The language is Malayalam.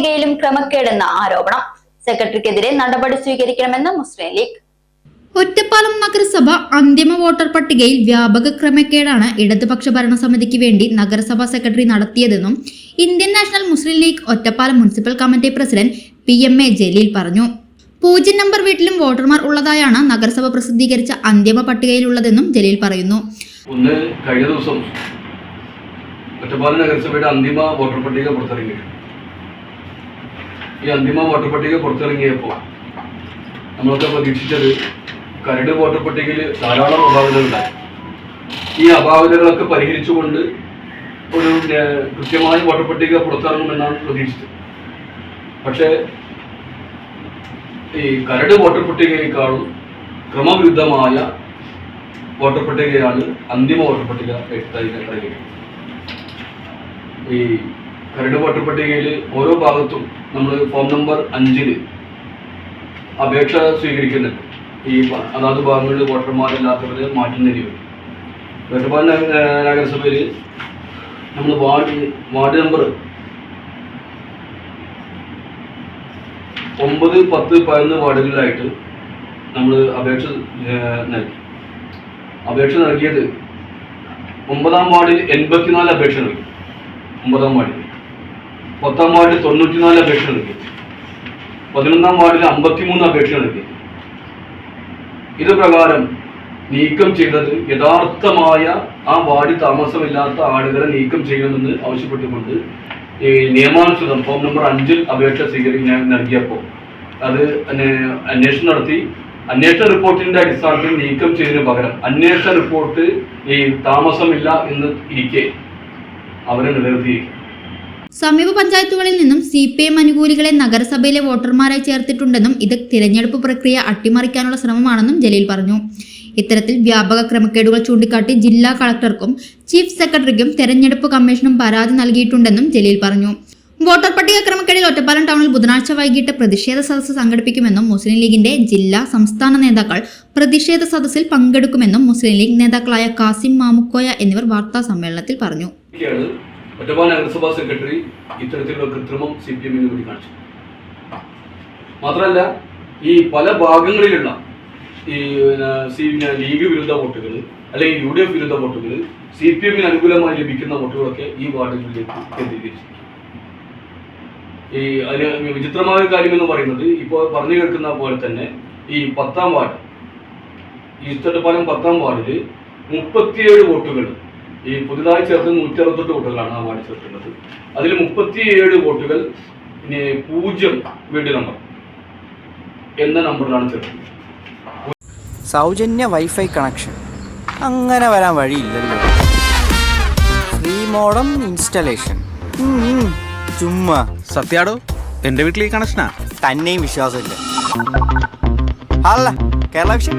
പട്ടികയിലും ക്രമക്കേടെന്ന ആരോപണം. സെക്രട്ടറിക്കെതിരെ നടപടി സ്വീകരിക്കണമെന്ന് മുസ്ലിം ലീഗ്. ഒറ്റപ്പാലം നഗരസഭ അന്തിമ വോട്ടർ പട്ടികയിൽ വ്യാപക ക്രമക്കേടാണ് ഇടതുപക്ഷ ഭരണസമിതിക്ക് വേണ്ടി നഗരസഭാ സെക്രട്ടറി നടത്തിയതെന്നും Indian National Muslim League Ottapalam municipal committee president P M A Jaleel പറഞ്ഞു. പൂജ്യം നമ്പർ വീട്ടിലും വോട്ടർമാർ ഉള്ളതായാണ് നഗരസഭ പ്രസിദ്ധീകരിച്ച അന്തിമ പട്ടികയിലുള്ളതെന്നും ജലീൽ പറയുന്നു. ഒന്ന് കഴിഞ്ഞ ദിവസം ഒറ്റപ്പാലം നഗരസഭയുടെ അന്തിമ വോട്ടർ പട്ടിക പുറത്തിറങ്ങി ഈ അന്തിമ വോട്ടർ പട്ടിക പുറത്തിറങ്ങിയപ്പോൾ നമ്മളൊക്കെ പ്രതീക്ഷിച്ചത് കരട് വോട്ടർ പട്ടികയിൽ ധാരാളം അപാകതകളുണ്ടായി. ഈ അപാകതകളൊക്കെ പരിഹരിച്ചുകൊണ്ട് ഒരു കൃത്യമായ വോട്ടർ പട്ടിക പുറത്തിറങ്ങുമെന്നാണ് പ്രതീക്ഷിച്ചത്. പക്ഷേ ഈ കരട് വോട്ടർ പട്ടികയേക്കാളും ക്രമവിരുദ്ധമായ വോട്ടർ പട്ടികയാണ് അന്തിമ വോട്ടർ പട്ടിക ഇറങ്ങിയത് ഈ കരട് വോട്ടർ പട്ടികയിൽ ഓരോ ഭാഗത്തും നമ്മൾ ഫോം നമ്പർ അഞ്ചിൽ അപേക്ഷ സ്വീകരിക്കുന്നുണ്ട്. ഈ അതാത് ഭാഗങ്ങളിൽ വോട്ടർമാരില്ലാത്തവരെ മാറ്റുന്നതിന് വേണ്ടി ഒറ്റപ്പാട് നഗരസഭയിൽ നമ്മൾ വാർഡ് വാർഡ് നമ്പർ ഒമ്പത് പത്ത് പതിനൊന്ന് വാർഡുകളിലായിട്ട് നമ്മൾ അപേക്ഷ നൽകി. അപേക്ഷ നൽകിയത് ഒമ്പതാം വാർഡിൽ എൺപത്തിനാല് അപേക്ഷ നൽകി. ഒമ്പതാം വാർഡിൽ പത്താം വാർഡിൽ തൊണ്ണൂറ്റിനാല് അപേക്ഷ നൽകി. പതിനൊന്നാം വാർഡിൽ അമ്പത്തിമൂന്ന് അപേക്ഷ നൽകി. ഇത് പ്രകാരം നീക്കം ചെയ്തത് യഥാർത്ഥമായ ആ വാർഡിൽ താമസമില്ലാത്ത ആളുകളെ നീക്കം ചെയ്യണമെന്ന് ആവശ്യപ്പെട്ടുകൊണ്ട് ഈ നിയമാനുസൃതം ഫോം നമ്പർ അഞ്ചിൽ അപേക്ഷ സ്വീകരി ഞാൻ നൽകിയപ്പോൾ. അത് അന്വേ- അന്വേഷണം നടത്തി. അന്വേഷണ റിപ്പോർട്ടിന്റെ അടിസ്ഥാനത്തിൽ നീക്കം ചെയ്തതിന് പകരം അന്വേഷണ റിപ്പോർട്ട് ഈ താമസമില്ല എന്ന് ഇരിക്കെ അവരെ നിലനിർത്തിയിരിക്കും സമീപ പഞ്ചായത്തുകളിൽ നിന്നും സി പി എം അനുകൂലികളെ നഗരസഭയിലെ വോട്ടർമാരായി ചേർത്തിട്ടുണ്ടെന്നും ഇത് തിരഞ്ഞെടുപ്പ് പ്രക്രിയ അട്ടിമറിക്കാനുള്ള ശ്രമമാണെന്നും ജലീൽ പറഞ്ഞു. ഇത്തരത്തിൽ വ്യാപക ക്രമക്കേടുകൾ ചൂണ്ടിക്കാട്ടി ജില്ലാ കളക്ടർക്കും ചീഫ് സെക്രട്ടറിക്കും തെരഞ്ഞെടുപ്പ് കമ്മീഷനും പരാതി നൽകിയിട്ടുണ്ടെന്നും ജലീൽ പറഞ്ഞു. വോട്ടർ പട്ടിക ക്രമക്കേടിൽ ഒറ്റപ്പാലം ടൗണിൽ ബുധനാഴ്ച വൈകിട്ട് പ്രതിഷേധ സദസ്സ് സംഘടിപ്പിക്കുമെന്നും മുസ്ലിം ലീഗിന്റെ ജില്ലാ സംസ്ഥാന നേതാക്കൾ പ്രതിഷേധ സദസ്സിൽ പങ്കെടുക്കുമെന്നും മുസ്ലിം ലീഗ് നേതാക്കളായ കാസിം മാമുക്കോയ എന്നിവർ വാർത്താ സമ്മേളനത്തിൽ പറഞ്ഞു ഒറ്റപ്പാലം നഗരസഭാ സെക്രട്ടറി ഇത്തരത്തിലുള്ള കൃത്രിമം സി പി എമ്മിന് വേണ്ടി കാണിച്ചു. മാത്രമല്ല ഈ പല ഭാഗങ്ങളിലുള്ള ഈ സി ലീഗ് വിരുദ്ധ വോട്ടുകൾ അല്ലെങ്കിൽ യു ഡി എഫ് വിരുദ്ധ വോട്ടുകൾ സി പി എമ്മിന് അനുകൂലമായി ലഭിക്കുന്ന വോട്ടുകളൊക്കെ ഈ വാർഡുകളിലേക്ക് കേന്ദ്രീകരിച്ചു ഈ അതിന് വിചിത്രമായ കാര്യം എന്ന് പറയുന്നത് ഇപ്പോൾ പറഞ്ഞു കേൾക്കുന്ന പോലെ തന്നെ ഈ പത്താം വാർഡ് ഈ ഇഷ്ടപ്പാലം പത്താം വാർഡിൽ മുപ്പത്തിയേഴ് വോട്ടുകൾ ഈ പുതുതായി ചേർത്ത് നൂറ്റി അറുപത്തെട്ട് വോട്ടുകളാണ് ആ വാർഡ് ചേർക്കുന്നത്. അതിൽ മുപ്പത്തിയേഴ് വോട്ടുകൾ ഇനി പൂജ്യം വീട് നമ്പർ എന്ന നമ്പറിലാണ് ചേർക്കുന്നത്. സൗജന്യ വൈഫൈ കണക്ഷൻ അങ്ങനെ വരാൻ വഴിയില്ലല്ലോ. Free modem installation. ചുമ്മാ. സത്യാടോ എന്റെ വീട്ടിൽ ഈ കണക്ഷനാ തന്നെയും വിശ്വാസമില്ല. അല്ല കേരള വിഷൻ?